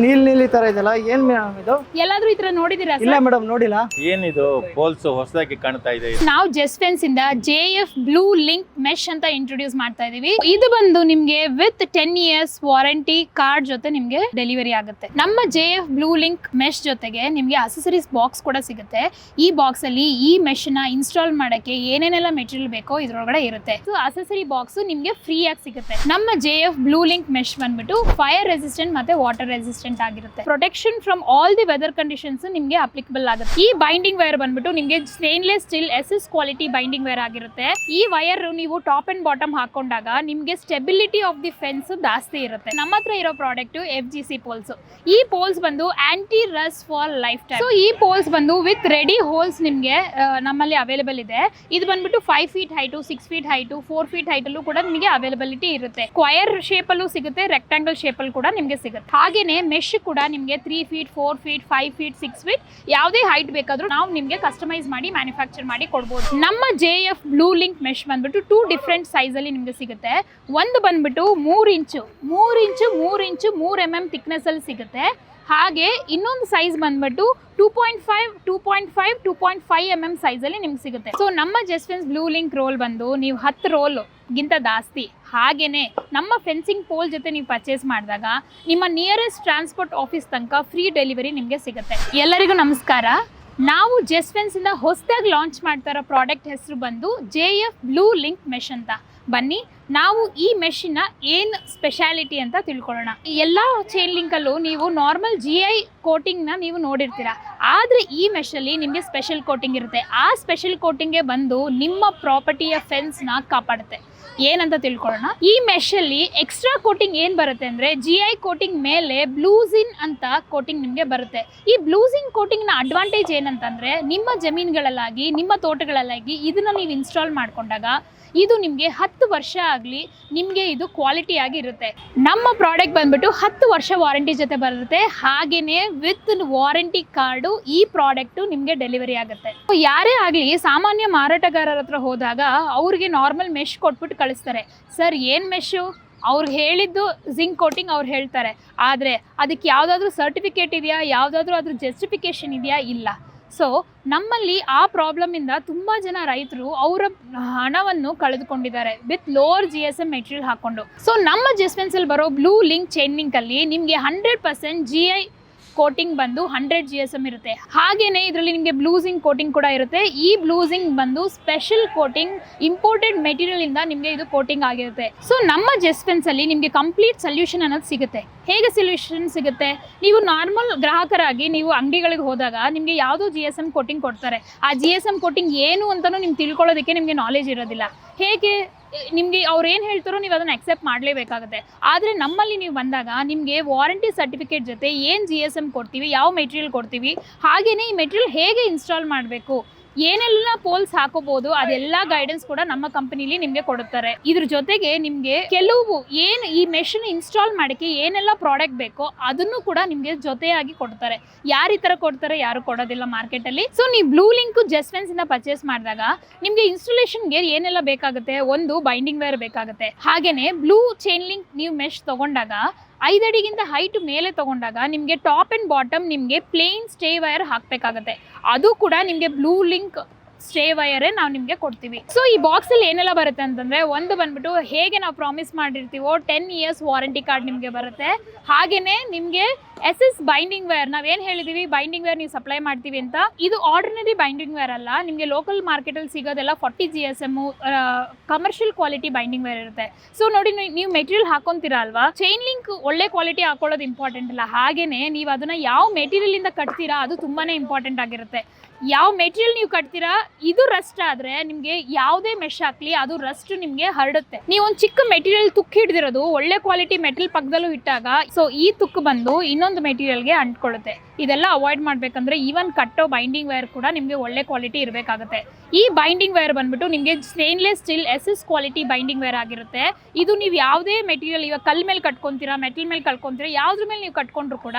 ನೀಲ್ ನೀಲಿ ತರ ಇದೆಲ್ಲ ಏನ್ ಮೇಡಮ್ ಇದು? ಎಲ್ಲಾದ್ರೂ ಈ ತರ ನೋಡಿದೀರಾ ಇಲ್ಲ ಮೇಡಮ್ ನೋಡಿಲ್ಲ. ಏನಿದು? ಪೋಲ್ಸ್ ಹೊಸದಾಗಿ ಕಾಣ್ತಾ ಇದೆ ನಾವು ಜಸ್ಟ್ ಫೆನ್ಸ್ ಇಂದ J F blue link mesh ಅಂತ ಇಂಟ್ರೊಡ್ಯೂಸ್ ಮಾಡ್ತಾ ಇದೀವಿ. ಇದು ಬಂದು ನಿಮ್ಗೆ with ten years warranty card ಜೊತೆ ನಿಮ್ಗೆ ಡೆಲಿವರಿ ಆಗುತ್ತೆ. ನಮ್ಮ J F blue link mesh ಜೊತೆಗೆ ನಿಮ್ಗೆ ಅಸೆಸರೀಸ್ ಬಾಕ್ಸ್ ಕೂಡ ಸಿಗುತ್ತೆ. ಈ ಬಾಕ್ಸ್ ಅಲ್ಲಿ ಈ ಮೆಶ್ನ ಇನ್ಸ್ಟಾಲ್ ಮಾಡಕ್ಕೆ ಏನೇನೆಲ್ಲ ಮೆಟೀರಿಯಲ್ ಬೇಕೋ ಇದ್ರೊಳಗಡೆ ಇರುತ್ತೆ. ಸೊ ಅಸೆಸರಿ ಬಾಕ್ಸ್ ನಿಮ್ಗೆ ಫ್ರೀ ಆಗಿ ಸಿಗುತ್ತೆ. ನಮ್ಮ J F blue link mesh ಬಂದ್ಬಿಟ್ಟು ಫೈರ್ ರೆಸಿಸ್ಟೆಂಟ್ ಮತ್ತೆ ವಾಟರ್ ರೆಸಿಸ್ಟೆಂಟ್ ಆಗಿರುತ್ತೆ. Protection from all the weather conditions ನಿಮಗೆ ಅಪ್ಲಿಕಬಲ್ ಆಗುತ್ತೆ. ಈ ಬೈಂಡಿಂಗ್ ವೈರ್ ಬಂದ್ಬಿಟ್ಟು ನಿಮಗೆ stainless steel S S quality binding wire ಆಗಿರುತ್ತೆ. ಈ ವೈರ್ ನೀವು ಟಾಪ್ ಅಂಡ್ ಬಾಟಮ್ ಹಾಕೊಂಡಾಗ ನಿಮಗೆ ಸ್ಟೆಬಿಲಿಟಿ ಆಫ್ ದಿ ಫೆನ್ಸ್ ಜಾಸ್ತಿ ಇರುತ್ತೆ. ನಮ್ಮ ಹತ್ರ ಇರೋ product F G C poles ಈ ಪೋಲ್ಸ್ ಬಂದು anti rust for lifetime so ಈ ಪೋಲ್ಸ್ ಬಂದು ವಿತ್ ರೆಡಿ ಹೋಲ್ಸ್ ನಿಮಗೆ ನಮ್ಮಲ್ಲಿ ಅವೈಲೇಬಲ್ ಇದೆ. ಇದು ಬಂದ್ಬಿಟ್ಟು five feet height six feet height four feet ಹೈಟಲ್ಲೂ ಕೂಡ ನಿಮಗೆ ಅವೈಲಬಿಲಿಟಿ ಇರುತ್ತೆ. ಸ್ಕ್ವಯರ್ ಶೇಪಲ್ಲೂ ಸಿಗುತ್ತೆ ರೆಕ್ಟಾಂಗಲ್ ಶೇಪಲ್ಲಿ ಕೂಡ ನಿಮಗೆ ಸಿಗುತ್ತೆ. ಹಾಗೇನೆ ಮೆಶ್ ಕೂಡ ನಿಮಗೆ three feet four feet five feet six feet ಯಾವುದೇ ಹೈಟ್ ಬೇಕಾದರೂ ನಾವು ನಿಮಗೆ ಕಸ್ಟಮೈಸ್ ಮಾಡಿ ಮ್ಯಾನುಫ್ಯಾಕ್ಚರ್ ಮಾಡಿ ಕೊಡ್ಬೋದು. ನಮ್ಮ J F blue link mesh ಬಂದ್ಬಿಟ್ಟು ಟೂ ಡಿಫ್ರೆಂಟ್ ಸೈಜಲ್ಲಿ ನಿಮಗೆ ಸಿಗುತ್ತೆ. ಒಂದು ಬಂದ್ಬಿಟ್ಟು ಮೂರು ಇಂಚು ಮೂರು ಇಂಚು ಮೂರು ಇಂಚು ಮೂರು ಎಂ ಎಂ ತಿಕ್ನೆಸ್ಸಲ್ಲಿ ಸಿಗುತ್ತೆ. ಹಾಗೆ ಇನ್ನೊಂದು ಸೈಜ್ ಬಂದ್ಬಿಟ್ಟು two point five two point five two point five M M ಸೈಜಲ್ಲಿ ನಿಮ್ಗೆ ಸಿಗುತ್ತೆ. ಸೊ ನಮ್ಮ ಜಸ್ಟೆನ್ಸ್ ಬ್ಲೂ ಲಿಂಕ್ ರೋಲ್ ಬಂದು ನೀವು ಹತ್ತು ರೋಲ್ ಗಿಂತ ಜಾಸ್ತಿ. ಹಾಗೇನೆ ನಮ್ಮ ಫೆನ್ಸಿಂಗ್ ಪೋಲ್ ಜೊತೆ ನೀವು ಪರ್ಚೇಸ್ ಮಾಡಿದಾಗ ನಿಮ್ಮ ನಿಯರೆಸ್ಟ್ ಟ್ರಾನ್ಸ್ಪೋರ್ಟ್ ಆಫೀಸ್ ತನಕ ಫ್ರೀ ಡೆಲಿವರಿ ನಿಮಗೆ ಸಿಗುತ್ತೆ. ಎಲ್ಲರಿಗೂ ನಮಸ್ಕಾರ. ನಾವು ಜೆಸ್ವೆನ್ಸ್ ಇಂದ ಹೊಸದಾಗಿ ಲಾಂಚ್ ಮಾಡ್ತಾ ಪ್ರಾಡಕ್ಟ್ ಹೆಸರು ಬಂದು J F blue link mesh ಅಂತ. ಬನ್ನಿ, ನಾವು ಈ ಮೆಷಿನ್ನ ಏನು ಸ್ಪೆಷಾಲಿಟಿ ಅಂತ ತಿಳ್ಕೊಳ್ಳೋಣ. ಎಲ್ಲ ಚೈನ್ ಲಿಂಕಲ್ಲೂ ನೀವು ನಾರ್ಮಲ್ ಜಿ ಐ ಕೋಟಿಂಗ್ನ ನೀವು ನೋಡಿರ್ತೀರ. ಆದರೆ ಈ ಮೆಷಲ್ಲಿ ನಿಮಗೆ ಸ್ಪೆಷಲ್ ಕೋಟಿಂಗ್ ಇರುತ್ತೆ. ಆ ಸ್ಪೆಷಲ್ ಕೋಟಿಂಗ್ಗೆ ಬಂದು ನಿಮ್ಮ ಪ್ರಾಪರ್ಟಿಯ ಫೆನ್ಸ್ನ ಕಾಪಾಡುತ್ತೆ. ಏನಂತ ತಿಳ್ಕೊಳ್ಳೋಣ? ಈ ಮೆಷಲ್ಲಿ ಎಕ್ಸ್ಟ್ರಾ ಕೋಟಿಂಗ್ ಏನು ಬರುತ್ತೆ ಅಂದ್ರೆ ಜಿ ಐ ಕೋಟಿಂಗ್ ಮೇಲೆ ಬ್ಲೂಸಿನ್ ಅಂತ ಕೋಟಿಂಗ್ ನಿಮಗೆ ಬರುತ್ತೆ. ಈ ಬ್ಲೂಸಿನ್ನ ಅಡ್ವಾಂಟೇಜ್ ಏನಂತಂದ್ರೆ, ನಿಮ್ಮ ಜಮೀನುಗಳಲ್ಲಾಗಿ, ನಿಮ್ಮ ತೋಟಗಳಲ್ಲಾಗಿ ಇದನ್ನ ನೀವು ಇನ್ಸ್ಟಾಲ್ ಮಾಡ್ಕೊಂಡಾಗ ಇದು ನಿಮಗೆ ಹತ್ತು ವರ್ಷ ಆಗಲಿ ನಿಮಗೆ ಇದು ಕ್ವಾಲಿಟಿ ಆಗಿ ಇರುತ್ತೆ. ನಮ್ಮ ಪ್ರಾಡಕ್ಟ್ ಬಂದ್ಬಿಟ್ಟು ಹತ್ತು ವರ್ಷ ವಾರಂಟಿ ಜೊತೆ ಬರುತ್ತೆ. ಹಾಗೇನೆ ವಿತ್ ವಾರಂಟಿ ಕಾರ್ಡು ಈ ಪ್ರಾಡಕ್ಟು ನಿಮಗೆ ಡೆಲಿವರಿ ಆಗುತ್ತೆ. ಯಾರೇ ಆಗಲಿ, ಸಾಮಾನ್ಯ ಮಾರಾಟಗಾರರ ಹತ್ರ ಹೋದಾಗ ಅವ್ರಿಗೆ ನಾರ್ಮಲ್ ಮೆಶ್ ಕೊಟ್ಬಿಟ್ಟು ಕಳಿಸ್ತಾರೆ. ಸರ್, ಏನು ಮೆಶ್ಶು ಅವ್ರು ಹೇಳಿದ್ದು ಜಿಂಕ್ ಕೋಟಿಂಗ್ ಅವ್ರು ಹೇಳ್ತಾರೆ. ಆದರೆ ಅದಕ್ಕೆ ಯಾವುದಾದ್ರೂ ಸರ್ಟಿಫಿಕೇಟ್ ಇದೆಯಾ? ಯಾವುದಾದ್ರೂ ಅದ್ರ ಜಸ್ಟಿಫಿಕೇಶನ್ ಇದೆಯಾ? ಇಲ್ಲ. ಸೊ, ನಮ್ಮಲ್ಲಿ ಆ ಪ್ರಾಬ್ಲಮಿಂದ ತುಂಬ ಜನ ರೈತರು ಅವರ ಹಣವನ್ನು ಕಳೆದುಕೊಂಡಿದ್ದಾರೆ. With lower G S M material ಹಾಕೊಂಡು. ಸೊ, ನಮ್ಮ ಜಸ್ಮೆನ್ಸಲ್ಲಿ ಬರೋ ಬ್ಲೂ ಲಿಂಕ್ ಚೈನ್ ಲಿಂಕಲ್ಲಿ ನಿಮಗೆ hundred percent G I coating ಬಂದು ಹಂಡ್ರೆಡ್ ಜಿ ಎಸ್ ಎಂ ಇರುತ್ತೆ. ಹಾಗೇನೆ ಇದರಲ್ಲಿ ನಿಮಗೆ ಬ್ಲೂಸಿಂಗ್ ಕೋಟಿಂಗ್ ಕೂಡ ಇರುತ್ತೆ. ಈ ಬ್ಲೂಸಿಂಗ್ ಬಂದು ಸ್ಪೆಷಲ್ ಕೋಟಿಂಗ್ ಇಂಪೋರ್ಟೆಡ್ ಮೆಟೀರಿಯಲ್ ಇಂದ ನಿಮಗೆ ಇದು ಕೋಟಿಂಗ್ ಆಗಿರುತ್ತೆ. ಸೊ ನಮ್ಮ ಜೆಸ್ಪೆನ್ಸ್ ಅಲ್ಲಿ ನಿಮಗೆ ಕಂಪ್ಲೀಟ್ ಸೊಲ್ಯೂಷನ್ ಅನ್ನೋದು ಸಿಗುತ್ತೆ. ಹೇಗೆ ಸೊಲ್ಯೂಷನ್ ಸಿಗುತ್ತೆ? ನೀವು ನಾರ್ಮಲ್ ಗ್ರಾಹಕರಾಗಿ ನೀವು ಅಂಗಡಿಗಳಿಗೆ ಹೋದಾಗ ನಿಮಗೆ ಯಾವುದೋ ಜಿ ಎಸ್ ಎಂ ಕೋಟಿಂಗ್ ಕೊಡ್ತಾರೆ. ಆ ಜಿ ಎಸ್ ಎಂ ಕೋಟಿಂಗ್ ಏನು ಅಂತಲೂ ನಿಮ್ಗೆ ತಿಳ್ಕೊಳ್ಳೋದಕ್ಕೆ ನಿಮಗೆ ನಾಲೆಜ್ ಇರೋದಿಲ್ಲ. ಹೇಗೆ? ನಿಮಗೆ ಅವ್ರು ಏನು ಹೇಳ್ತಾರೋ ನೀವು ಅದನ್ನು ಅಕ್ಸೆಪ್ಟ್ ಮಾಡಲೇಬೇಕಾಗುತ್ತೆ. ಆದರೆ ನಮ್ಮಲ್ಲಿ ನೀವು ಬಂದಾಗ ನಿಮಗೆ ವಾರಂಟಿ ಸರ್ಟಿಫಿಕೇಟ್ ಜೊತೆ ಏನು ಜಿ ಎಸ್ ಎಂ ಕೊಡ್ತೀವಿ, ಯಾವ ಮೆಟೀರಿಯಲ್ ಕೊಡ್ತೀವಿ ಹಾಗೆಯೇ ಈ ಮೆಟೀರಿಯಲ್ ಹೇಗೆ ಇನ್ಸ್ಟಾಲ್ ಮಾಡಬೇಕು? ಏನೆಲ್ಲ ಪೋಲ್ಸ್ ಹಾಕೋಬಹುದು ಅದೆಲ್ಲ ಗೈಡೆನ್ಸ್ ಕೂಡ ನಮ್ಮ ಕಂಪನಿಲಿ ನಿಮಗೆ ಕೊಡುತ್ತಾರೆ. ಇದ್ರ ಜೊತೆಗೆ ನಿಮಗೆ ಕೆಲವು ಏನು ಈ ಮೆಷಿನ್ ಇನ್ಸ್ಟಾಲ್ ಮಾಡಕ್ಕೆ ಏನೆಲ್ಲ ಪ್ರಾಡಕ್ಟ್ ಬೇಕೋ ಅದನ್ನು ಕೂಡ ನಿಮಗೆ ಜೊತೆಯಾಗಿ ಕೊಡ್ತಾರೆ. ಯಾರು ಈ ತರ ಕೊಡ್ತಾರೆ, ಯಾರು ಕೊಡೋದಿಲ್ಲ ಮಾರ್ಕೆಟ್ ಅಲ್ಲಿ. ಸೊ ನೀವು ಬ್ಲೂ ಲಿಂಕ್ ಜಸ್ವೆನ್ಸ್ ಇಂದ ಪರ್ಚೇಸ್ ಮಾಡಿದಾಗ ನಿಮಗೆ ಇನ್ಸ್ಟಾಲೇಷನ್ಗೆ ಏನೆಲ್ಲ ಬೇಕಾಗುತ್ತೆ? ಒಂದು ಬೈಂಡಿಂಗ್ ವೇರ್ ಬೇಕಾಗುತ್ತೆ. ಹಾಗೇನೆ ಬ್ಲೂ ಚೈನ್ ಲಿಂಕ್ ನೀವು ಮೆಶ್ ತಗೊಂಡಾಗ ಐದಡಿಗಿಂತ ಹೈಟ್ ಮೇಲೆ ತಗೊಂಡಾಗ ನಿಮಗೆ ಟಾಪ್ ಆ್ಯಂಡ್ ಬಾಟಮ್ ನಿಮಗೆ ಪ್ಲೇನ್ ಸ್ಟೇ ವೈರ್ ಹಾಕಬೇಕಾಗತ್ತೆ. ಅದು ಕೂಡ ನಿಮಗೆ ಬ್ಲೂ ಲಿಂಕ್ ಸ್ಟೇ ವಯರೇ ನಾವು ನಿಮಗೆ ಕೊಡ್ತೀವಿ. ಸೊ ಈ ಬಾಕ್ಸಲ್ಲಿ ಏನೆಲ್ಲ ಬರುತ್ತೆ ಅಂತಂದರೆ ಒಂದು ಬಂದ್ಬಿಟ್ಟು ಹೇಗೆ ನಾವು ಪ್ರಾಮಿಸ್ ಮಾಡಿರ್ತೀವೋ ಟೆನ್ ಇಯರ್ಸ್ ವಾರಂಟಿ ಕಾರ್ಡ್ ನಿಮಗೆ ಬರುತ್ತೆ. ಹಾಗೆಯೇ ನಿಮಗೆ ಎಸ್ ಎಸ್ ಬೈಂಡಿಂಗ್ ವೇರ್ ನಾವೇನು ಹೇಳಿದ್ದೀವಿ ಬೈಂಡಿಂಗ್ ವೇರ್ ನೀವು ಸಪ್ಲೈ ಮಾಡ್ತೀವಿ ಅಂತ. ಇದು ಆರ್ಡಿನರಿ ಬೈಂಡಿಂಗ್ ವೇರ್ ಅಲ್ಲ. ನಿಮಗೆ ಲೋಕಲ್ ಮಾರ್ಕೆಟಲ್ಲಿ ಸಿಗೋದೆಲ್ಲ forty G S M commercial quality binding wire ಇರುತ್ತೆ. ಸೊ ನೋಡಿ, ನೀವು ಮೆಟೀರಿಯಲ್ ಹಾಕೊಂತೀರಾ ಅಲ್ವಾ? ಚೈನ್ ಲಿಂಕ್ ಒಳ್ಳೆ ಕ್ವಾಲಿಟಿ ಹಾಕೊಳ್ಳೋದು ಇಂಪಾರ್ಟೆಂಟ್ ಅಲ್ಲ. ಹಾಗೇನೆ ನೀವು ಅದನ್ನ ಯಾವ ಮೆಟೀರಿಯಲ್ ಇಂದ ಕಟ್ತೀರಾ ಅದು ತುಂಬಾನೇ ಇಂಪಾರ್ಟೆಂಟ್ ಆಗಿರುತ್ತೆ. ಯಾವ ಮೆಟೀರಿಯಲ್ ನೀವು ಕಟ್ತೀರಾ, ಇದು ರಸ್ಟ್ ಆದ್ರೆ ನಿಮಗೆ ಯಾವುದೇ ಮೆಶ್ ಹಾಕ್ಲಿ, ಅದು ರಸ್ಟ್ ನಿಮಗೆ ಹರಡುತ್ತೆ. ನೀವು ಒಂದು ಚಿಕ್ಕ ಮೆಟೀರಿಯಲ್ ತುಕ್ಕು ಹಿಡಿದಿರೋದು, ಒಳ್ಳೆ ಕ್ವಾಲಿಟಿ ಮೆಟೀರಿಯಲ್ ಪಕ್ಕದಲ್ಲೂ ಇಟ್ಟಾಗ, ಸೊ ಈ ತುಕ್ಕು ಬಂದು ಇನ್ನೊಂದು ಮೆಟೀರಿಯಲ್ಗೆ ಅಂಟ್ಕೊಳ್ಳುತ್ತೆ. ಇದೆಲ್ಲ ಅವಾಯ್ಡ್ ಮಾಡಬೇಕಂದ್ರೆ ಈವನ್ ಕಟ್ಟೋ ಬೈಂಡಿಂಗ್ ವೈರ್ ಕೂಡ ನಿಮಗೆ ಒಳ್ಳೆ ಕ್ವಾಲಿಟಿ ಇರಬೇಕಾಗುತ್ತೆ. ಈ ಬೈಂಡಿಂಗ್ ವೈರ್ ಬಂದ್ಬಿಟ್ಟು ನಿಮಗೆ stainless steel S S quality binding wire ಆಗಿರುತ್ತೆ. ಇದು ನೀವು ಯಾವುದೇ ಮೆಟೀರಿಯಲ್, ಇವಾಗ ಕಲ್ ಮೇಲೆ ಕಟ್ಕೊಂತೀರಾ ಮೆಟಲ್ ಮೇಲೆ ಕಟ್ಕೊತೀರಾ ಯಾವ್ದ್ರ ಮೇಲೆ ನೀವು ಕಟ್ಕೊಂಡ್ರು ಕೂಡ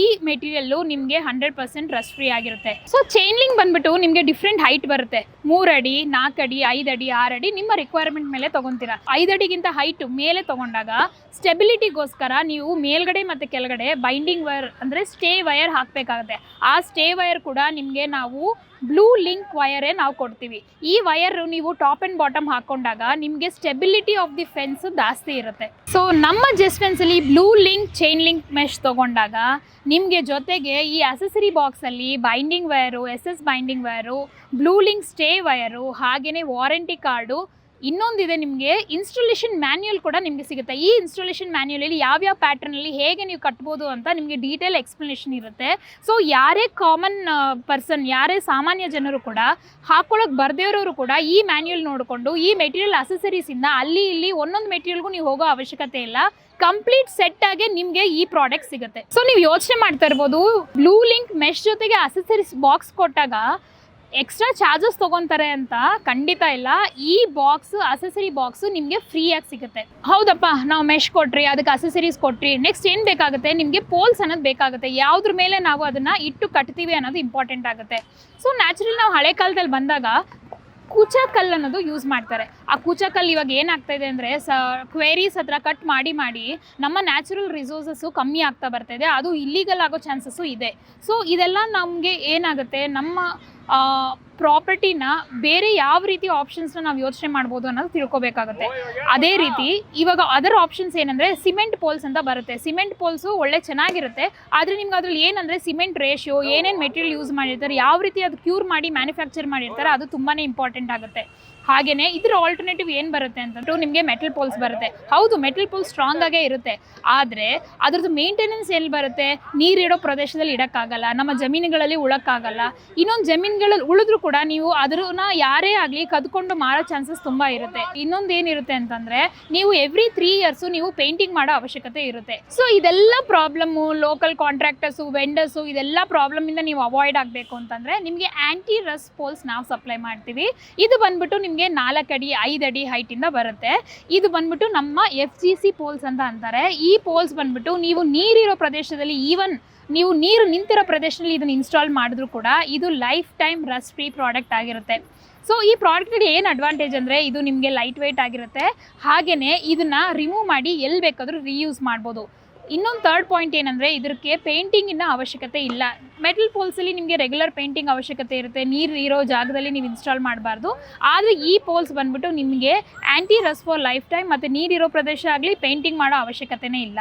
ಈ ಮೆಟೀರಿಯಲ್ಲು ನಿಮಗೆ ಹಂಡ್ರೆಡ್ ಪರ್ಸೆಂಟ್ ರಸ್ಟ್ ಫ್ರೀ ಆಗಿರುತ್ತೆ. ಸೊ ಚೈನ್ ಲಿಂಕ್ ಬಂದ್ಬಿಟ್ಟು ನಿಮಗೆ ಡಿಫ್ರೆಂಟ್ ಹೈಟ್ ಬರುತ್ತೆ. ಮೂರು ಅಡಿ ನಾಲ್ಕು ಅಡಿ ನಿಮ್ಮ ರಿಕ್ವೈರ್ಮೆಂಟ್ ಮೇಲೆ ತೊಗೊತೀರಾ. ಅಡಿಗಿಂತ ಹೈಟ್ ಮೇಲೆ ತಗೊಂಡಾಗ ಸ್ಟೆಬಿಲಿಟಿಗೋಸ್ಕರ ನೀವು ಮೇಲ್ಗಡೆ ಮತ್ತು ಕೆಳಗಡೆ ಬೈಂಡಿಂಗ್ ವೈರ್ ಅಂದರೆ ಸ್ಟೇ ವೈರ್ ಹಾಕಬೇಕಾಗುತ್ತೆ. ಆ ಸ್ಟೇ ವೈರ್ ಕೂಡ ನಿಮಗೆ ನಾವು ಬ್ಲೂ ಲಿಂಕ್ ವಯರೇ ನಾವು ಕೊಡ್ತೀವಿ. ಈ ವಯರ್ ನೀವು ಟಾಪ್ ಆ್ಯಂಡ್ ಬಾಟಮ್ ಹಾಕೊಂಡಾಗ ನಿಮಗೆ ಸ್ಟೆಬಿಲಿಟಿ ಆಫ್ ದಿ ಫೆನ್ಸ್ ಜಾಸ್ತಿ ಇರುತ್ತೆ. ಸೊ ನಮ್ಮ just ಫೆನ್ಸಲ್ಲಿ blue link chain link mesh ತೊಗೊಂಡಾಗ ನಿಮಗೆ ಜೊತೆಗೆ ಈ ಅಸೆಸರಿ ಬಾಕ್ಸಲ್ಲಿ binding wire S S binding wire blue link stay wire ಹಾಗೆಯೇ ವಾರಂಟಿ ಕಾರ್ಡು ಇನ್ನೊಂದಿದೆ ನಿಮಗೆ ಇನ್ಸ್ಟಾಲೇಷನ್ ಮ್ಯಾನ್ಯುಯಲ್ ಕೂಡ ನಿಮಗೆ ಸಿಗುತ್ತೆ. ಈ ಇನ್ಸ್ಟಾಲೇಷನ್ ಯಾವ ಯಾವ್ಯಾವ ಪ್ಯಾಟ್ರನಲ್ಲಿ ಹೇಗೆ ನೀವು ಕಟ್ಬೋದು ಅಂತ ನಿಮಗೆ ಡೀಟೇಲ್ ಎಕ್ಸ್ಪ್ಲನೇಷನ್ ಇರುತ್ತೆ. ಸೊ ಯಾರೇ ಕಾಮನ್ ಪರ್ಸನ್ ಯಾರೇ ಸಾಮಾನ್ಯ ಜನರು ಕೂಡ ಹಾಕೊಳ್ಳೋಕೆ ಬರ್ದೇ ಕೂಡ ಈ ಮ್ಯಾನ್ಯುಯಲ್ ನೋಡಿಕೊಂಡು, ಈ ಮೆಟೀರಿಯಲ್ ಅಸೆಸರೀಸಿಂದ ಅಲ್ಲಿ ಇಲ್ಲಿ ಒಂದೊಂದು ಮೆಟೀರಿಯಲ್ಗೂ ನೀವು ಹೋಗೋ ಅವಶ್ಯಕತೆ ಇಲ್ಲ. ಕಂಪ್ಲೀಟ್ ಸೆಟ್ ಆಗಿ ನಿಮಗೆ ಈ ಪ್ರಾಡಕ್ಟ್ ಸಿಗುತ್ತೆ. ಸೊ ನೀವು ಯೋಚನೆ ಮಾಡ್ತಾ ಇರ್ಬೋದು ಬ್ಲೂ ಲಿಂಕ್ ಮೆಶ್ ಜೊತೆಗೆ ಅಸೆಸರೀಸ್ ಬಾಕ್ಸ್ ಕೊಟ್ಟಾಗ ಎಕ್ಸ್ಟ್ರಾ ಚಾರ್ಜಸ್ ತೊಗೊತಾರೆ ಅಂತ ಖಂಡಿತ ಇಲ್ಲ. ಈ ಬಾಕ್ಸ್ ಅಸೆಸರಿ ಬಾಕ್ಸ್ ನಿಮಗೆ ಫ್ರೀಯಾಗಿ ಸಿಗುತ್ತೆ. ಹೌದಪ್ಪ, ನಾವು ಮೆಶ್ ಕೊಟ್ರಿ, ಅದಕ್ಕೆ ಅಸೆಸರೀಸ್ ಕೊಟ್ರಿ. ನೆಕ್ಸ್ಟ್ ಏನು ಬೇಕಾಗುತ್ತೆ? ನಿಮಗೆ ಪೋಲ್ಸ್ ಅನ್ನೋದು ಬೇಕಾಗುತ್ತೆ. ಯಾವುದ್ರ ಮೇಲೆ ನಾವು ಅದನ್ನು ಇಟ್ಟು ಕಟ್ತೀವಿ ಅನ್ನೋದು ಇಂಪಾರ್ಟೆಂಟ್ ಆಗುತ್ತೆ. ಸೊ ನ್ಯಾಚುರಲ್ ನಾವು ಹಳೆ ಕಾಲದಲ್ಲಿ ಬಂದಾಗ ಕೂಚಾ ಕಲ್ಲು ಅನ್ನೋದು ಯೂಸ್ ಮಾಡ್ತಾರೆ. ಆ ಕೂಚಕಲ್ಲಿ ಕಲ್ಲು ಇವಾಗ ಏನಾಗ್ತಾ ಇದೆ ಅಂದರೆ ಸ ಕ್ವೇರೀಸ್ ಹತ್ರ ಕಟ್ ಮಾಡಿ ಮಾಡಿ ನಮ್ಮ ನ್ಯಾಚುರಲ್ ರಿಸೋರ್ಸಸ್ಸು ಕಮ್ಮಿ ಆಗ್ತಾ ಬರ್ತಾ ಇದೆ ಅದು ಇಲ್ಲಿಗಲ್ ಆಗೋ ಚಾನ್ಸಸ್ಸು ಇದೆ. ಸೊ ಇದೆಲ್ಲ ನಮಗೆ ಏನಾಗುತ್ತೆ? ನಮ್ಮ ಪ್ರಾಪರ್ಟಿನ ಬೇರೆ ಯಾವ ರೀತಿ ಆಪ್ಷನ್ಸ್ನ ನಾವು ಯೋಚನೆ ಮಾಡ್ಬೋದು ಅನ್ನೋದು ತಿಳ್ಕೊಬೇಕಾಗುತ್ತೆ. ಅದೇ ರೀತಿ ಇವಾಗ ಅದರ್ ಆಪ್ಷನ್ಸ್ ಏನಂದರೆ ಸಿಮೆಂಟ್ ಪೋಲ್ಸ್ ಅಂತ ಬರುತ್ತೆ. ಸಿಮೆಂಟ್ ಪೋಲ್ಸು ಒಳ್ಳೆ ಚೆನ್ನಾಗಿರುತ್ತೆ. ಆದರೆ ನಿಮ್ಗೆ ಅದ್ರಲ್ಲಿ ಏನಂದರೆ ಸಿಮೆಂಟ್ ರೇಷಿಯೋ ಏನೇನು ಮೆಟೀರಿಯಲ್ ಯೂಸ್ ಮಾಡಿರ್ತಾರೆ, ಯಾವ ರೀತಿ ಅದು ಕ್ಯೂರ್ ಮಾಡಿ ಮ್ಯಾನುಫ್ಯಾಕ್ಚರ್ ಮಾಡಿರ್ತಾರೆ, ಅದು ತುಂಬಾ ಇಂಪಾರ್ಟೆಂಟ್ ಆಗುತ್ತೆ. ಹಾಗೆಯೇ ಇದ್ರ ಆಲ್ಟರ್ನೇಟಿವ್ ಏನು ಬರುತ್ತೆ ಅಂತಂದ್ರೆ ನಿಮಗೆ ಮೆಟಲ್ ಪೋಲ್ಸ್ ಬರುತ್ತೆ. ಹೌದು ಮೆಟಲ್ ಪೋಲ್ ಸ್ಟ್ರಾಂಗ್ ಆಗೇ ಇರುತ್ತೆ. ಆದರೆ ಅದ್ರದ್ದು ಮೇಂಟೆನೆನ್ಸ್ ಎಲ್ಲಿ ಬರುತ್ತೆ? ನೀರಿಡೋ ಪ್ರದೇಶದಲ್ಲಿ ಇಡೋಕ್ಕಾಗಲ್ಲ, ನಮ್ಮ ಜಮೀನುಗಳಲ್ಲಿ ಉಳಕ್ಕಾಗಲ್ಲ. ಇನ್ನೊಂದು ಜಮೀನುಗಳಲ್ಲಿ ಉಳಿದ್ರೂ ಕೂಡ ನೀವು ಅದನ್ನ ಯಾರೇ ಆಗಲಿ ಕದ್ಕೊಂಡು ಮಾರೋ ಚಾನ್ಸಸ್ ತುಂಬ ಇರುತ್ತೆ. ಇನ್ನೊಂದು ಏನಿರುತ್ತೆ ಅಂತಂದರೆ ನೀವು ಎವ್ರಿ ತ್ರೀ ಇಯರ್ಸು ನೀವು ಪೇಂಟಿಂಗ್ ಮಾಡೋ ಅವಶ್ಯಕತೆ ಇರುತ್ತೆ. ಸೊ ಇದೆಲ್ಲ ಪ್ರಾಬ್ಲಮ್ಮು ಲೋಕಲ್ ಕಾಂಟ್ರಾಕ್ಟರ್ಸು ವೆಂಡರ್ಸು ಇದೆಲ್ಲ ಪ್ರಾಬ್ಲಮಿಂದ ನೀವು ಅವಾಯ್ಡ್ ಆಗಬೇಕು ಅಂತಂದರೆ ನಿಮಗೆ ಆ್ಯಂಟಿ ರಸ್ ಪೋಲ್ಸ್ ನಾವು ಸಪ್ಲೈ ಮಾಡ್ತೀವಿ. ಇದು ಬಂದ್ಬಿಟ್ಟು ನಿಮಗೆ ನಾಲ್ಕು ಅಡಿ ಐದು ಅಡಿ ಹೈಟಿಂದ ಬರುತ್ತೆ. ಇದು ಬಂದ್ಬಿಟ್ಟು ನಮ್ಮ ಎಫ್ ಜಿ ಸಿ ಪೋಲ್ಸ್ ಅಂತ ಅಂತಾರೆ. ಈ ಪೋಲ್ಸ್ ಬಂದ್ಬಿಟ್ಟು ನೀವು ನೀರಿರೋ ಪ್ರದೇಶದಲ್ಲಿ ಈವನ್ ನೀವು ನೀರು ನಿಂತಿರೋ ಪ್ರದೇಶದಲ್ಲಿ ಇದನ್ನು ಇನ್ಸ್ಟಾಲ್ ಮಾಡಿದ್ರು ಕೂಡ ಇದು lifetime rust free product ಆಗಿರುತ್ತೆ. ಸೊ ಈ ಪ್ರಾಡಕ್ಟ್ಗೆ ಏನು ಅಡ್ವಾಂಟೇಜ್ ಅಂದರೆ ಇದು ನಿಮಗೆ ಲೈಟ್ ವೆಯ್ಟ್ ಆಗಿರುತ್ತೆ. ಹಾಗೆಯೇ ಇದನ್ನು ರಿಮೂವ್ ಮಾಡಿ ಎಲ್ಲಿ ಬೇಕಾದರೂ ರೀಯೂಸ್ ಮಾಡ್ಬೋದು. ಇನ್ನೊಂದು ಥರ್ಡ್ ಪಾಯಿಂಟ್ ಏನಂದರೆ ಇದಕ್ಕೆ ಪೇಂಟಿಂಗಿನ ಅವಶ್ಯಕತೆ ಇಲ್ಲ. ಮೆಟಲ್ ಪೋಲ್ಸಲ್ಲಿ ನಿಮಗೆ ರೆಗ್ಯುಲರ್ ಪೇಂಟಿಂಗ್ ಅವಶ್ಯಕತೆ ಇರುತ್ತೆ. ನೀರು ಇರೋ ಜಾಗದಲ್ಲಿ ನೀವು ಇನ್ಸ್ಟಾಲ್ ಮಾಡಬಾರ್ದು. ಆದರೆ ಈ ಪೋಲ್ಸ್ ಬಂದ್ಬಿಟ್ಟು ನಿಮಗೆ anti rust for lifetime ಮತ್ತು ನೀರಿರೋ ಪ್ರದೇಶ ಆಗಲಿ ಪೇಂಟಿಂಗ್ ಮಾಡೋ ಅವಶ್ಯಕತೆನೇ ಇಲ್ಲ.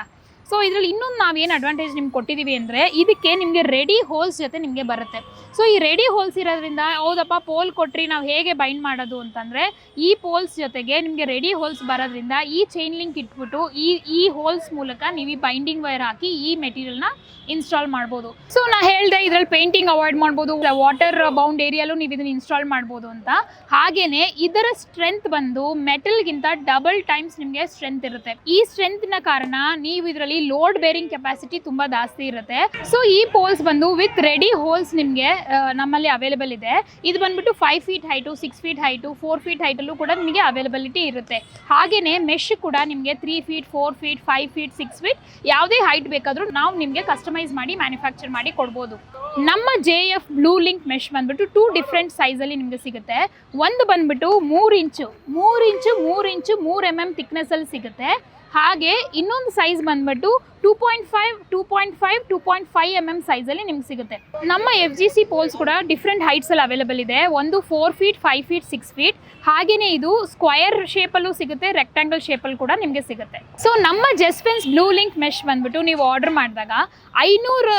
ಸೊ ಇದರಲ್ಲಿ ಇನ್ನೊಂದು ನಾವೇನು ಅಡ್ವಾಂಟೇಜ್ ನಿಮ್ಗೆ ಕೊಟ್ಟಿದ್ದೀವಿ ಅಂದರೆ, ಇದಕ್ಕೆ ನಿಮಗೆ ರೆಡಿ ಹೋಲ್ಸ್ ಜೊತೆ ನಿಮಗೆ ಬರುತ್ತೆ. ಸೊ ಈ ರೆಡಿ ಹೋಲ್ಸ್ ಇರೋದ್ರಿಂದ, ಹೌದಪ್ಪ ಪೋಲ್ ಕೊಟ್ರಿ, ನಾವು ಹೇಗೆ ಬೈಂಡ್ ಮಾಡೋದು ಅಂತಂದರೆ, ಈ ಪೋಲ್ಸ್ ಜೊತೆಗೆ ನಿಮಗೆ ರೆಡಿ ಹೋಲ್ಸ್ ಬರೋದ್ರಿಂದ, ಈ ಚೈನ್ ಲಿಂಕ್ ಇಟ್ಬಿಟ್ಟು, ಈ ಈ ಹೋಲ್ಸ್ ಮೂಲಕ ನೀವು ಈ ಬೈಂಡಿಂಗ್ ವೈರ್ ಹಾಕಿ ಈ ಮೆಟೀರಿಯಲ್ನ ಇನ್ಸ್ಟಾಲ್ ಮಾಡ್ಬೋದು. ಸೊ ನಾ ಹೇಳಿದೆ ಇದರಲ್ಲಿ ಪೇಂಟಿಂಗ್ ಅವಾಯ್ಡ್ ಮಾಡ್ಬೋದು ವಾಟರ್ ಬೌಂಡ್ ಏರಿಯಲ್ಲೂ ನೀವು ಇದನ್ನು ಇನ್ಸ್ಟಾಲ್ ಮಾಡ್ಬೋದು ಅಂತ. ಹಾಗೇನೆ ಇದರ ಸ್ಟ್ರೆಂತ್ ಬಂದು ಮೆಟಲ್ಗಿಂತ ಡಬಲ್ ಟೈಮ್ಸ್ ನಿಮಗೆ ಸ್ಟ್ರೆಂತ್ ಇರುತ್ತೆ. ಈ ಸ್ಟ್ರೆಂತ್ನ ಕಾರಣ, ನೀವು ಇದರಲ್ಲಿ ಲೋಡ್ ಬೇರಿಂಗ್ ಕೆಪಾಸಿಟಿ ತುಂಬಾ ಜಾಸ್ತಿ ಇರುತ್ತೆ. ಸೊ ಈ ಪೋಲ್ಸ್ ಬಂದು ವಿತ್ ರೆಡಿ ಹೋಲ್ಸ್ ನಿಮಗೆ ನಮ್ಮಲ್ಲಿ ಅವೈಲೇಬಲ್ ಇದೆ. ಇದು ಬಂದ್ಬಿಟ್ಟು five feet height six feet height four feet ಹೈಟಲ್ಲೂ ಕೂಡ ನಿಮಗೆ ಅವೈಲಬಿಲಿಟಿ ಇರುತ್ತೆ. ಹಾಗೆಯೇ ಮೆಶ್ ಕೂಡ ನಿಮಗೆ three feet four feet five feet six feet ಯಾವುದೇ ಹೈಟ್ ಬೇಕಾದರೂ ನಾವು ನಿಮಗೆ ಕಸ್ಟಮೈಸ್ ಮಾಡಿ ಮ್ಯಾನುಫ್ಯಾಕ್ಚರ್ ಮಾಡಿ ಕೊಡ್ಬೋದು. ನಮ್ಮ J F blue link mesh ಬಂದ್ಬಿಟ್ಟು ಟೂ ಡಿಫ್ರೆಂಟ್ ಸೈಜಲ್ಲಿ ನಿಮಗೆ ಸಿಗುತ್ತೆ. ಒಂದು ಬಂದ್ಬಿಟ್ಟು ಮೂರು ಇಂಚು ಮೂರು ಇಂಚು ಮೂರು ಇಂಚು ಮೂರು ಎಂ ಎಂ ತಿಕ್ನೆಸ್ಸಲ್ಲಿ ಸಿಗುತ್ತೆ. ಹಾಗೆ ಇನ್ನೊಂದು ಸೈಜ್ ಬಂದ್ಬಿಟ್ಟು two point five two point five two point five M M ಸೈಜಲ್ಲಿ ನಿಮ್ಗೆ ಸಿಗುತ್ತೆ. ನಮ್ಮ ಎಫ್ ಜಿ ಸಿ ಪೋಲ್ಸ್ ಕೂಡ ಡಿಫ್ರೆಂಟ್ ಹೈಟ್ಸಲ್ಲಿ ಅವೈಲೇಬಲ್ ಇದೆ. ಒಂದು four feet five feet six feet ಹಾಗೆಯೇ ಇದು ಸ್ಕ್ವಯರ್ ಶೇಪಲ್ಲೂ ಸಿಗುತ್ತೆ ರೆಕ್ಟ್ಯಾಂಗಲ್ ಶೇಪಲ್ಲಿ ಕೂಡ ನಿಮಗೆ ಸಿಗುತ್ತೆ. ಸೊ ನಮ್ಮ ಜೆಸ್ಪೆನ್ಸ್ ಬ್ಲೂ ಲಿಂಕ್ ಮೆಶ್ ಬಂದ್ಬಿಟ್ಟು ನೀವು ಆರ್ಡರ್ ಮಾಡಿದಾಗ ಐನೂರು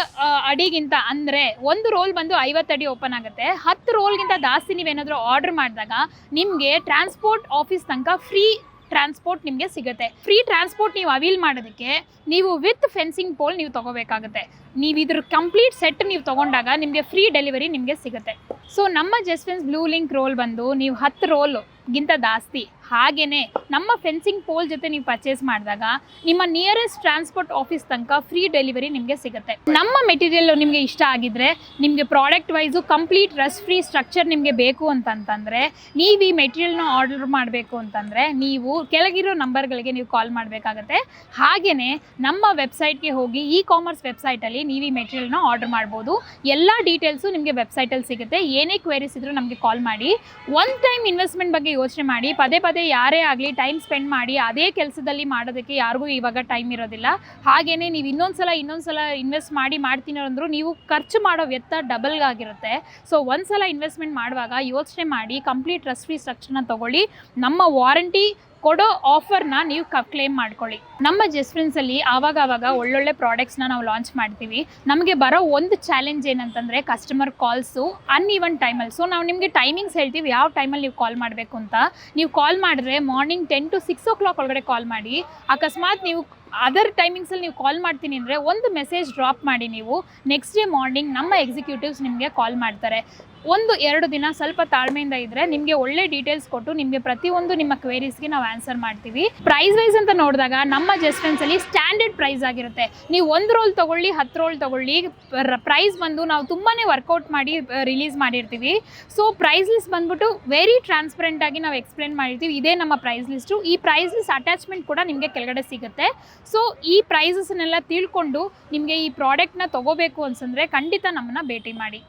ಅಡಿಗಿಂತ ಅಂದರೆ ಒಂದು ರೋಲ್ ಬಂದು ಐವತ್ತು ಅಡಿ ಓಪನ್ ಆಗುತ್ತೆ. ಹತ್ತು ರೋಲ್ಗಿಂತ ಜಾಸ್ತಿ ನೀವೇನಾದರೂ ಆರ್ಡರ್ ಮಾಡಿದಾಗ ನಿಮಗೆ ಟ್ರಾನ್ಸ್ಪೋರ್ಟ್ ಆಫೀಸ್ ತನಕ ಫ್ರೀ ಟ್ರಾನ್ಸ್ಪೋರ್ಟ್ ನಿಮಗೆ ಸಿಗುತ್ತೆ. ಫ್ರೀ ಟ್ರಾನ್ಸ್ಪೋರ್ಟ್ ನೀವು ಅವೀಲ್ ಮಾಡೋದಕ್ಕೆ ನೀವು ವಿತ್ ಫೆನ್ಸಿಂಗ್ ಪೋಲ್ ನೀವು ತೊಗೋಬೇಕಾಗುತ್ತೆ. ನೀವು ಇದ್ರ ಕಂಪ್ಲೀಟ್ ಸೆಟ್ ನೀವು ತೊಗೊಂಡಾಗ ನಿಮಗೆ ಫ್ರೀ ಡೆಲಿವರಿ ನಿಮಗೆ ಸಿಗುತ್ತೆ. ಸೊ ನಮ್ಮ ಜಸ್ಪೆನ್ಸ್ ಬ್ಲೂ ಲಿಂಕ್ ರೋಲ್ ಬಂದು ನೀವು ಹತ್ತು ರೋಲ್ ಗಿಂತ ಜಾಸ್ತಿ ಹಾಗೇನೆ ನಮ್ಮ ಫೆನ್ಸಿಂಗ್ ಪೋಲ್ ಜೊತೆ ನೀವು ಪರ್ಚೇಸ್ ಮಾಡಿದಾಗ ನಿಮ್ಮ ನಿಯರೆಸ್ಟ್ ಟ್ರಾನ್ಸ್ಪೋರ್ಟ್ ಆಫೀಸ್ ತನಕ ಫ್ರೀ ಡೆಲಿವರಿ ನಿಮಗೆ ಸಿಗುತ್ತೆ. ನಮ್ಮ ಮೆಟೀರಿಯಲ್ ನಿಮಗೆ ಇಷ್ಟ ಆಗಿದ್ರೆ ನಿಮಗೆ product wise complete rust free structure ನಿಮಗೆ ಬೇಕು ಅಂತಂತಂದರೆ ನೀವು ಈ ಮೆಟೀರಿಯಲ್ನ ಆರ್ಡರ್ ಮಾಡಬೇಕು ಅಂತಂದರೆ ನೀವು ಕೆಳಗಿರೋ ನಂಬರ್ಗಳಿಗೆ ನೀವು ಕಾಲ್ ಮಾಡಬೇಕಾಗತ್ತೆ. ಹಾಗೆಯೇ ನಮ್ಮ ವೆಬ್ಸೈಟ್ಗೆ ಹೋಗಿ ಇ ಕಾಮರ್ಸ್ ವೆಬ್ಸೈಟಲ್ಲಿ ನೀವು ಈ ಮೆಟೀರಿಯಲ್ನ ಆರ್ಡರ್ ಮಾಡ್ಬೋದು. ಎಲ್ಲ ಡೀಟೇಲ್ಸು ನಿಮಗೆ ವೆಬ್ಸೈಟಲ್ಲಿ ಸಿಗುತ್ತೆ. ಏನೇ ಕ್ವೆರೀಸ್ ಇದ್ರೂ ನಮಗೆ ಕಾಲ್ ಮಾಡಿ. ಒನ್ ಟೈಮ್ ಇನ್ವೆಸ್ಟ್ಮೆಂಟ್ ಬಗ್ಗೆ ಯೋಚನೆ ಮಾಡಿ. ಪದೇ ಪದೇ ಯಾರೇ ಆಗಲಿ ಟೈಮ್ ಸ್ಪೆಂಡ್ ಮಾಡಿ ಅದೇ ಕೆಲಸದಲ್ಲಿ ಮಾಡೋದಕ್ಕೆ ಯಾರಿಗೂ ಇವಾಗ ಟೈಮ್ ಇರೋದಿಲ್ಲ. ಹಾಗೇ ನೀವು ಇನ್ನೊಂದ್ಸಲ ಇನ್ನೊಂದ್ಸಲ ಇನ್ವೆಸ್ಟ್ ಮಾಡಿ ಮಾಡ್ತೀನಿ ಅಂದರೂ ನೀವು ಖರ್ಚು ಮಾಡೋ ವೆತ್ತ ಡಬಲ್ಗಾಗಿರುತ್ತೆ ಸೊ ಒಂದ್ಸಲ ಇನ್ವೆಸ್ಟ್ಮೆಂಟ್ ಮಾಡುವಾಗ ಯೋಚನೆ ಮಾಡಿ ಕಂಪ್ಲೀಟ್ ಟ್ರಸ್ಟ್ ಫ್ರೀ ಸ್ಟ್ರಕ್ಚರ್ನ ತೊಗೊಳ್ಳಿ. ನಮ್ಮ ವಾರಂಟಿ ಕೊಡೋ ಆಫರ್ನ ನೀವು ಕ ಕ್ಲೇಮ್ ಮಾಡ್ಕೊಳ್ಳಿ. ನಮ್ಮ ಜೆಸ್ಪ್ರಿನ್ಸಲ್ಲಿ ಆವಾಗ ಆವಾಗ ಒಳ್ಳೊಳ್ಳೆ ಪ್ರಾಡಕ್ಟ್ಸ್ನ ನಾವು ಲಾಂಚ್ ಮಾಡ್ತೀವಿ. ನಮಗೆ ಬರೋ ಒಂದು ಚಾಲೆಂಜ್ ಏನಂತಂದರೆ ಕಸ್ಟಮರ್ ಕಾಲ್ಸು ಅನ್ಇವನ್ ಟೈಮಲ್ಲಿ ಸೊ ನಾವು ನಿಮಗೆ ಟೈಮಿಂಗ್ಸ್ ಹೇಳ್ತೀವಿ. ಯಾವ ಟೈಮಲ್ಲಿ ನೀವು ಕಾಲ್ ಮಾಡಬೇಕು ಅಂತ. ನೀವು ಕಾಲ್ ಮಾಡಿದ್ರೆ morning ten to six o'clock ಒಳಗಡೆ ಕಾಲ್ ಮಾಡಿ. ಅಕಸ್ಮಾತ್ ನೀವು ಅದರ್ ಟೈಮಿಂಗ್ಸಲ್ಲಿ ನೀವು ಕಾಲ್ ಮಾಡ್ತೀನಿ ಅಂದರೆ ಒಂದು ಮೆಸೇಜ್ ಡ್ರಾಪ್ ಮಾಡಿ ನೀವು ನೆಕ್ಸ್ಟ್ ಡೇ ಮಾರ್ನಿಂಗ್ ನಮ್ಮ ಎಕ್ಸಿಕ್ಯೂಟಿವ್ಸ್ ನಿಮಗೆ ಕಾಲ್ ಮಾಡ್ತಾರೆ. ಒಂದು ಎರಡು ದಿನ ಸ್ವಲ್ಪ ತಾಳ್ಮೆಯಿಂದ ಇದ್ದರೆ ನಿಮಗೆ ಒಳ್ಳೆ ಡೀಟೇಲ್ಸ್ ಕೊಟ್ಟು ನಿಮಗೆ ಪ್ರತಿಯೊಂದು ನಿಮ್ಮ ಕ್ವೇರೀಸ್ಗೆ ನಾವು ಆನ್ಸರ್ ಮಾಡ್ತೀವಿ. ಪ್ರೈಸ್ ವೈಸ್ ಅಂತ ನೋಡಿದಾಗ ನಮ್ಮ ಜಸ್ಟೆನ್ಸಲ್ಲಿ ಸ್ಟ್ಯಾಂಡರ್ಡ್ ಪ್ರೈಸ್ ಆಗಿರುತ್ತೆ. ನೀವು ಒಂದು ರೋಲ್ ತಗೊಳ್ಳಿ, ಹತ್ತು ರೋಲ್ ತಗೊಳ್ಳಿ ಪ್ರೈಸ್ ಬಂದು ನಾವು ತುಂಬಾ ವರ್ಕೌಟ್ ಮಾಡಿ ರಿಲೀಸ್ ಮಾಡಿರ್ತೀವಿ. ಸೊ ಪ್ರೈಸ್ ಲಿಸ್ಟ್ ಬಂದ್ಬಿಟ್ಟು ವೆರಿ ಟ್ರಾನ್ಸ್ಪರೆಂಟ್ ಆಗಿ ನಾವು ಎಕ್ಸ್ಪ್ಲೇನ್ ಮಾಡಿರ್ತೀವಿ. ಇದೇ ನಮ್ಮ ಪ್ರೈಸ್ ಲಿಸ್ಟು ಈ ಪ್ರೈಸ್ ಲಿಸ್ಟ್ ಅಟ್ಯಾಚ್ಮೆಂಟ್ ಕೂಡ ನಿಮಗೆ ಕೆಳಗಡೆ ಸಿಗುತ್ತೆ. ಸೊ ಈ ಪ್ರೈಸಸ್ನೆಲ್ಲ ತಿಳ್ಕೊಂಡು ನಿಮಗೆ ಈ ಪ್ರಾಡಕ್ಟ್ನ ತಗೋಬೇಕು ಅನ್ಸಂದ್ರೆ ಖಂಡಿತ ನಮ್ಮನ್ನ ಭೇಟಿ ಮಾಡಿ.